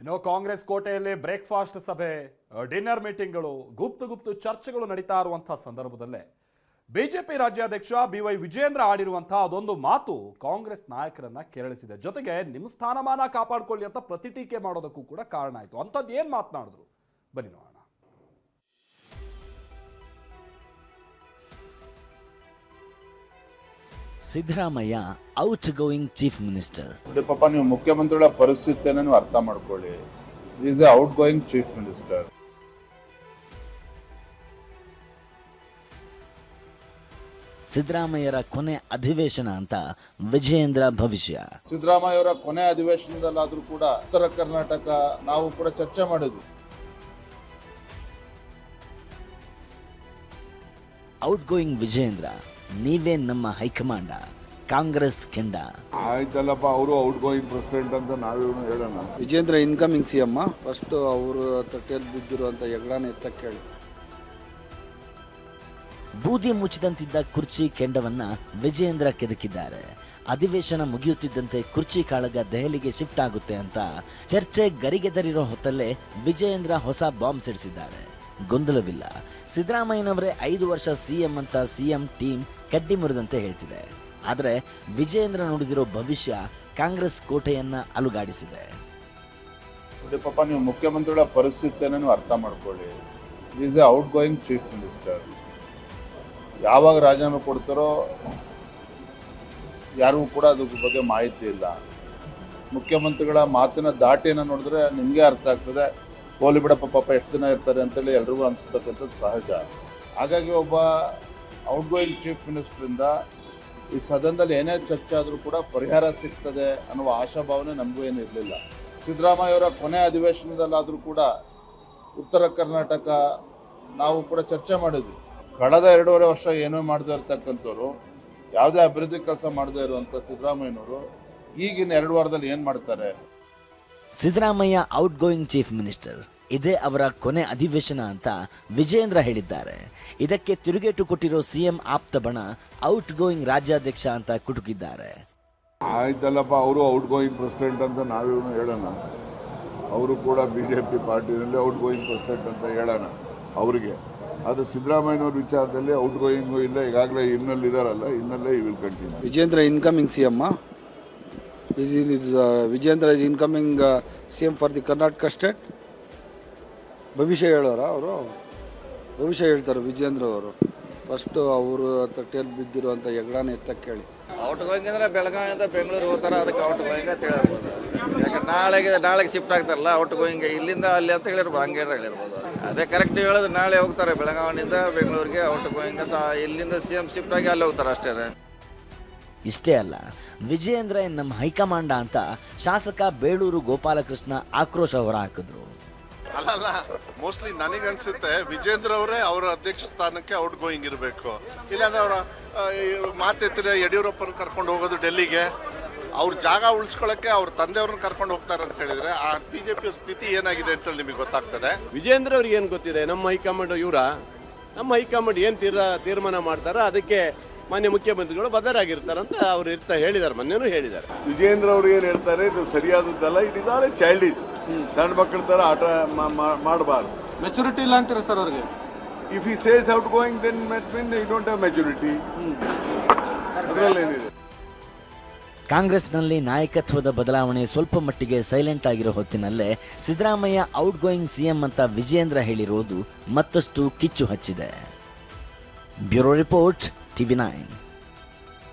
ಇನ್ನು ಕಾಂಗ್ರೆಸ್ ಕೋಟೆಯಲ್ಲಿ ಬ್ರೇಕ್ಫಾಸ್ಟ್ ಸಭೆ ಡಿನ್ನರ್ ಮೀಟಿಂಗ್ಗಳು, ಗುಪ್ತು ಗುಪ್ತು ಚರ್ಚೆಗಳು ನಡೀತಾ ಇರುವಂತಹ ಸಂದರ್ಭದಲ್ಲೇ ಬಿಜೆಪಿ ರಾಜ್ಯಾಧ್ಯಕ್ಷ ಬಿ ವೈ ವಿಜೇಂದ್ರ ಆಡಿರುವಂತಹ ಅದೊಂದು ಮಾತು ಕಾಂಗ್ರೆಸ್ ನಾಯಕರನ್ನ ಕೆರಳಿಸಿದೆ. ಜೊತೆಗೆ ನಿಮ್ಮ ಸ್ಥಾನಮಾನ ಕಾಪಾಡ್ಕೊಳ್ಳಿ ಅಂತ ಪ್ರತಿಟೀಕೆ ಮಾಡೋದಕ್ಕೂ ಕೂಡ ಕಾರಣ ಆಯಿತು. ಅಂಥದ್ದು ಏನು ಮಾತನಾಡಿದ್ರು? ಬನ್ನಿ ನೋಡೋಣ. Siddaramaiah out going chief minister ಪಾಪ ನೀವು ಮುಖ್ಯಮಂತ್ರಿಗಳ ಪರಿಸ್ಥಿತಿಯನ್ನು ನೀವು ಅರ್ಥ ಮಾಡ್ಕೊಳ್ಳಿ. Is a outgoing chief minister ಸಿದ್ದರಾಮಯ್ಯರ ಕೊನೆ ಅಧಿವೇಶನ ಅಂತ ವಿಜಯೇಂದ್ರ ಭವಿಷ್ಯ. ಸಿದ್ದರಾಮಯ್ಯ ಅವರ ಕೊನೆ ಅಧಿವೇಶನದಲ್ಲಾದ್ರೂ ಕೂಡ ಉತ್ತರ ಕರ್ನಾಟಕ ನಾವು ಕೂಡ ಚರ್ಚೆ ಮಾಡಿದ್ವಿ. ಔಟ್ ಗೋಯಿಂಗ್ ವಿಜಯೇಂದ್ರ ನೀವೇ ನಮ್ಮ ಹೈಕಮಾಂಡ ಕಾಂಗ್ರೆಸ್ ಕೆಂಡ. ಆಯ್ತಲ್ಲಪ್ಪ ಅವರು ಔಟ್ ಗೋಯಿಂಗ್ ಪ್ರೆಸಿಡೆಂಟ್ ಅಂತ ನಾವೇನು ಹೇಳೋಣ. Vijayendra incoming C M first ಅವರು ತಟ್ಟೆಯಲ್ಲಿ ಬಿದ್ದಿರುವಂಥ ಎಗಳನ್ನ ಎತ್ತ ಕೇಳಿ. ಬೂದಿ ಮುಚ್ಚಿದಂತಿದ್ದ ಕುರ್ಚಿ ಕೆಂಡವನ್ನ ವಿಜಯೇಂದ್ರ ಕೆದಕಿದ್ದಾರೆ. ಅಧಿವೇಶನ ಮುಗಿಯುತ್ತಿದ್ದಂತೆ ಕುರ್ಚಿ ಕಾಳಗ ದೆಹಲಿಗೆ ಶಿಫ್ಟ್ ಆಗುತ್ತೆ ಅಂತ ಚರ್ಚೆ ಗರಿಗೆದರಿರೋ ಹೊತ್ತಲ್ಲೇ ವಿಜಯೇಂದ್ರ ಹೊಸ ಬಾಂಬ್ ಸಿಡಿಸಿದ್ದಾರೆ. ಗೊಂದಲವಿಲ್ಲ. ಸಿದ್ದರಾಮಯ್ಯನವರೇ ಐದು ವರ್ಷ ಸಿಎಂ ಅಂತ ಸಿಎಂ ಟೀಮ್ ಕಡ್ಡಿ ಮುರಿದಂತೆ ಹೇಳ್ತಿದೆ. ಆದರೆ ವಿಜಯೇಂದ್ರ ನೋಡಿದಿರೋ ಭವಿಷ್ಯ ಕಾಂಗ್ರೆಸ್ ಕೋಟೆಯನ್ನ ಅಲುಗಾಡಿಸಿದೆ. ಪಾಪ, ನೀವು ಮುಖ್ಯಮಂತ್ರಿಗಳ ಪರಿಸ್ಥಿತಿಯನ್ನು ಅರ್ಥ ಮಾಡ್ಕೊಳ್ಳಿ. Is a outgoing chief minister ಯಾವಾಗ ರಾಜೀನಾಮೆ ಕೊಡ್ತಾರೋ ಯಾರಿಗೂ ಕೂಡ ಅದ್ರ ಬಗ್ಗೆ ಮಾಹಿತಿ ಇಲ್ಲ. ಮುಖ್ಯಮಂತ್ರಿಗಳ ಮಾತಿನ ದಾಟಿಯನ್ನು ನೋಡಿದ್ರೆ ನಿಮಗೆ ಅರ್ಥ ಆಗ್ತದೆ. ಹೋಲಿ ಬಿಡಪ್ಪ, ಪಾಪ ಎಷ್ಟು ದಿನ ಇರ್ತಾರೆ ಅಂತೇಳಿ ಎಲ್ರಿಗೂ ಅನಿಸ್ತಕ್ಕಂಥದ್ದು ಸಹಜ. ಹಾಗಾಗಿ ಒಬ್ಬ ಔಟ್ ಗೋಯಿಂಗ್ ಚೀಫ್ ಮಿನಿಸ್ಟ್ರಿಂದ ಈ ಸದನದಲ್ಲಿ ಏನೇ ಚರ್ಚೆ ಆದರೂ ಕೂಡ ಪರಿಹಾರ ಸಿಗ್ತದೆ ಅನ್ನುವ ಆಶಾಭಾವನೆ ನಮಗೂ ಏನು ಇರಲಿಲ್ಲ. ಸಿದ್ದರಾಮಯ್ಯ ಅವರ ಕೊನೆ ಅಧಿವೇಶನದಲ್ಲಾದರೂ ಕೂಡ ಉತ್ತರ ಕರ್ನಾಟಕ ನಾವು ಕೂಡ ಚರ್ಚೆ ಮಾಡಿದ್ವಿ. ಕಳೆದ ಎರಡೂವರೆ ವರ್ಷ ಏನೋ ಮಾಡದೇ ಇರತಕ್ಕಂಥವ್ರು, ಯಾವುದೇ ಅಭಿವೃದ್ಧಿ ಕೆಲಸ ಮಾಡದೇ ಇರುವಂಥ ಸಿದ್ದರಾಮಯ್ಯನವರು ಈಗಿನ ಎರಡು ವಾರದಲ್ಲಿ ಏನು ಮಾಡ್ತಾರೆ? Siddaramaiah out going chief minister ಇದೇ ಅವರ ಕೊನೆ ಅಧಿವೇಶನ ಅಂತ ವಿಜೇಂದ್ರ ಹೇಳಿದ್ದಾರೆ. ಇದಕ್ಕೆ ತಿರುಗೇಟು ಕೊಟ್ಟಿರೋ ಸಿಎಂ ಆಪ್ತ ಬಣ ಔಟ್ ಗೋಯಿಂಗ್ ರಾಜ್ಯಾಧ್ಯಕ್ಷ ಅಂತ ಕುಟುಕಿದ್ದಾರೆ. ಆಯ್ತಲ್ಲಪ್ಪ ಅವರು ಔಟ್ ಗೋಯಿಂಗ್ ಪ್ರೆಸಿಡೆಂಟ್ ಅಂತ ನಾವೇನು ಹೇಳೋಣ. ಅವರು ಕೂಡ ಬಿ ಜೆ ಪಿ ಪಾರ್ಟಿನಲ್ಲಿ ಔಟ್ ಗೋಯಿಂಗ್ ಪ್ರೆಸಿಡೆಂಟ್ ಅಂತ ಹೇಳೋಣ ಅವರಿಗೆ. ಅದು ಸಿದ್ದರಾಮಯ್ಯನವ್ರ ವಿಚಾರದಲ್ಲಿ ಔಟ್ ಗೋಯಿಂಗು ಇಲ್ಲ ಈಗಾಗಲೇ ಇನ್ನಲ್ಲಿ ಇದಾರಲ್ಲ ಇನ್ನಲ್ಲೇ he will will continue Vijendra incoming C M Vijendra is incoming C M for the Karnataka state ಭವಿಷ್ಯ ಹೇಳೋರ ಅವರು? ಭವಿಷ್ಯ ಹೇಳ್ತಾರೆ ವಿಜೇಂದ್ರ ಅವರು. ಫಸ್ಟು ಅವರು ತಟ್ಟೆಯಲ್ಲಿ ಬಿದ್ದಿರುವಂಥ ಹೆಗ್ಡಾನ ಎತ್ತಕ್ಕೆ ಕೇಳಿ. ಔಟ್ ಗೋಯಿಂಗ್ ಅಂದ್ರೆ ಬೆಳಗಾವಿಯಿಂದ ಬೆಂಗಳೂರು ಹೋಗ್ತಾರೆ ಅದಕ್ಕೆ ಔಟ್ ಗೋಯಿಂಗ್ ಅಂತ ಹೇಳಿರ್ಬೋದು ಯಾಕಂದ್ರೆ ನಾಳೆಗೆ ನಾಳೆಗೆ ಶಿಫ್ಟ್ ಆಗ್ತಾರಲ್ಲ ಔಟ್ ಗೋಯಿಂಗ್ ಇಲ್ಲಿಂದ ಅಲ್ಲಿ ಅಂತ ಹೇಳಿರ್ಬೋದು ಹಂಗೆ ಹೇಳಿರ್ಬೋದು. ಅದೇ ಕರೆಕ್ಟ್ ಹೇಳೋದು ನಾಳೆ ಹೋಗ್ತಾರೆ ಬೆಳಗಾವಿನಿಂದ ಬೆಂಗಳೂರಿಗೆ ಔಟ್ ಗೋಯಿಂಗ್ ಅಂತ ಇಲ್ಲಿಂದ ಸಿ ಎಂ ಶಿಫ್ಟ್ ಆಗಿ ಅಲ್ಲಿ ಹೋಗ್ತಾರೆ ಅಷ್ಟೇ ಇಷ್ಟೇ ಅಲ್ಲ ವಿಜಯೇಂದ್ರ ಏನ್ ನಮ್ಮ ಹೈಕಮಾಂಡ ಅಂತ ಶಾಸಕ ಬೇಳೂರು ಗೋಪಾಲಕೃಷ್ಣ ಆಕ್ರೋಶ ಹೊರಹಾಕಿದ್ರು ಅಲ್ಲಲ್ಲ ಮೋಸ್ಟ್ಲಿ ನನಗನ್ಸುತ್ತೆ ವಿಜೇಂದ್ರ ಅವರೇ ಅವರ ಅಧ್ಯಕ್ಷ ಸ್ಥಾನಕ್ಕೆ ಔಟ್ ಗೋಯಿಂಗ್ ಇರಬೇಕು. ಇಲ್ಲಾಂದ್ರೆ ಅವರ ಮಾತೆತ್ತಿರ ಯಡಿಯೂರಪ್ಪನ ಕರ್ಕೊಂಡು ಹೋಗೋದು ಡೆಲ್ಲಿಗೆ. ಅವ್ರ ಜಾಗ ಉಳಿಸ್ಕೊಳ್ಳೋಕ್ಕೆ ಅವ್ರ ತಂದೆಯವ್ರನ್ನ ಕರ್ಕೊಂಡು ಹೋಗ್ತಾರೆ ಅಂತ ಹೇಳಿದ್ರೆ ಆ ಬಿಜೆಪಿ ಸ್ಥಿತಿ ಏನಾಗಿದೆ ಅಂತ ನಿಮಗೆ ಗೊತ್ತಾಗ್ತದೆ. ವಿಜೇಂದ್ರ ಅವ್ರಿಗೆ ಏನು ಗೊತ್ತಿದೆ? ನಮ್ಮ ಹೈಕಮಾಂಡ್ ಇವರ? ನಮ್ಮ ಹೈಕಮಾಂಡ್ ಏನು ತೀರ್ ತೀರ್ಮಾನ ಮಾಡ್ತಾರೋ ಅದಕ್ಕೆ ಮಾನ್ಯ ಮುಖ್ಯಮಂತ್ರಿಗಳು ಬದ್ಧರಾಗಿರ್ತಾರಂತ ಅವ್ರು ಇರ್ತಾ ಹೇಳಿದ್ದಾರೆ ಮೊನ್ನೆನೂ ಹೇಳಿದ್ದಾರೆ. ವಿಜೇಂದ್ರ ಅವರು ಏನು ಹೇಳ್ತಾರೆ ಇದು ಸರಿಯಾದದ್ದಲ್ಲ it is are a childish ಸಣ್ಣ ಮಕ್ಕಳ ತರ ಆಟ ಮಾಡಬಾರ್ದು. ಮೆಚುರಿಟಿ ಇಲ್ಲ ಅಂತೀರಾ ಸರ್ ಅವ್ರಿಗೆ? If he says out going then mean you don't have maturity ಅದರಲ್ಲೇನಿದೆ? ಕಾಂಗ್ರೆಸ್ನಲ್ಲಿ ನಾಯಕತ್ವದ ಬದಲಾವಣೆ ಸ್ವಲ್ಪ ಮಟ್ಟಿಗೆ ಸೈಲೆಂಟ್ ಆಗಿರೋ ಹೊತ್ತಿನಲ್ಲೇ ಸಿದ್ದರಾಮಯ್ಯ ಔಟ್ ಗೋಯಿಂಗ್ ಸಿಎಂ ಅಂತ ವಿಜಯೇಂದ್ರ ಹೇಳಿರೋದು ಮತ್ತಷ್ಟು ಕಿಚ್ಚು ಹಚ್ಚಿದೆ. Bureau report TV nine.